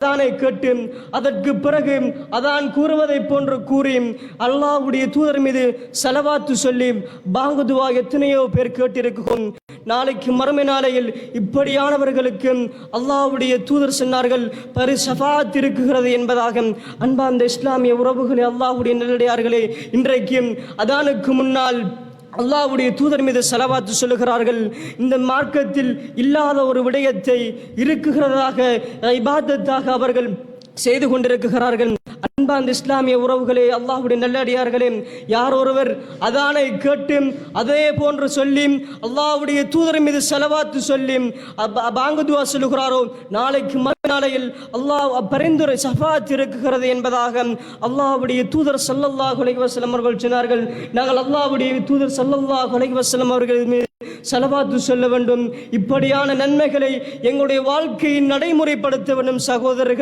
அதானை கேட்டு அதற்கு பிறகு அதான் கூறுவதைப் போன்று கூறி அல்லாஹ்வுடைய தூதர் மீது செலவாத்து சொல்லி பாங்குதுவா எத்தனையோ பேர் கேட்டிருக்கும் நாளைக்கு மறுமை நாளையில் இப்படியானவர்களுக்கு அல்லாஹ்வுடைய தூதர் சொன்னார்கள். பரி சஃபாத் இருக்குகிறது என்பதாக. அன்பார்ந்த இஸ்லாமிய உறவுகளே அல்லாஹ்வுடைய நிலையார்களே இன்றைக்கு அதானுக்கு முன்னால் அல்லாவுடைய தூதர் மீது செலவாத்து சொல்லுகிறார்கள். இந்த மார்க்கத்தில் இல்லாத ஒரு விடயத்தை இருக்குகிறதாக இபாதத்தாக அவர்கள் செய்து கொண்டிருக்கிறார்கள். அன்பாந்த இஸ்லாமிய உறவுகளே அல்லாஹுடைய நல்லடியார்களே யார் ஒருவர் அதானை கேட்டு அதே போன்று சொல்லி அல்லாஹுடைய தூதர் மீது செலவாத்து சொல்லி அப- பாங்குதுவா சொல்லுகிறாரோ நாளைக்கு மறுநாளையில் அல்லாஹ் பரிந்துரை சஃபாத் இருக்குகிறது என்பதாக அல்லாஹ்வுடைய தூதர் சல்லல்லாஹ் அலைஹி அவர்கள் சொன்னார்கள். நாங்கள் அல்லாஹுடைய தூதர் ஸல்லல்லாஹு அலைஹி அவர்கள் மீது செலவாத்து சொல்ல வேண்டும். இப்படியான நன்மைகளை எங்களுடைய வாழ்க்கையின் நடைமுறைப்படுத்த வேண்டும் சகோதரர்கள்.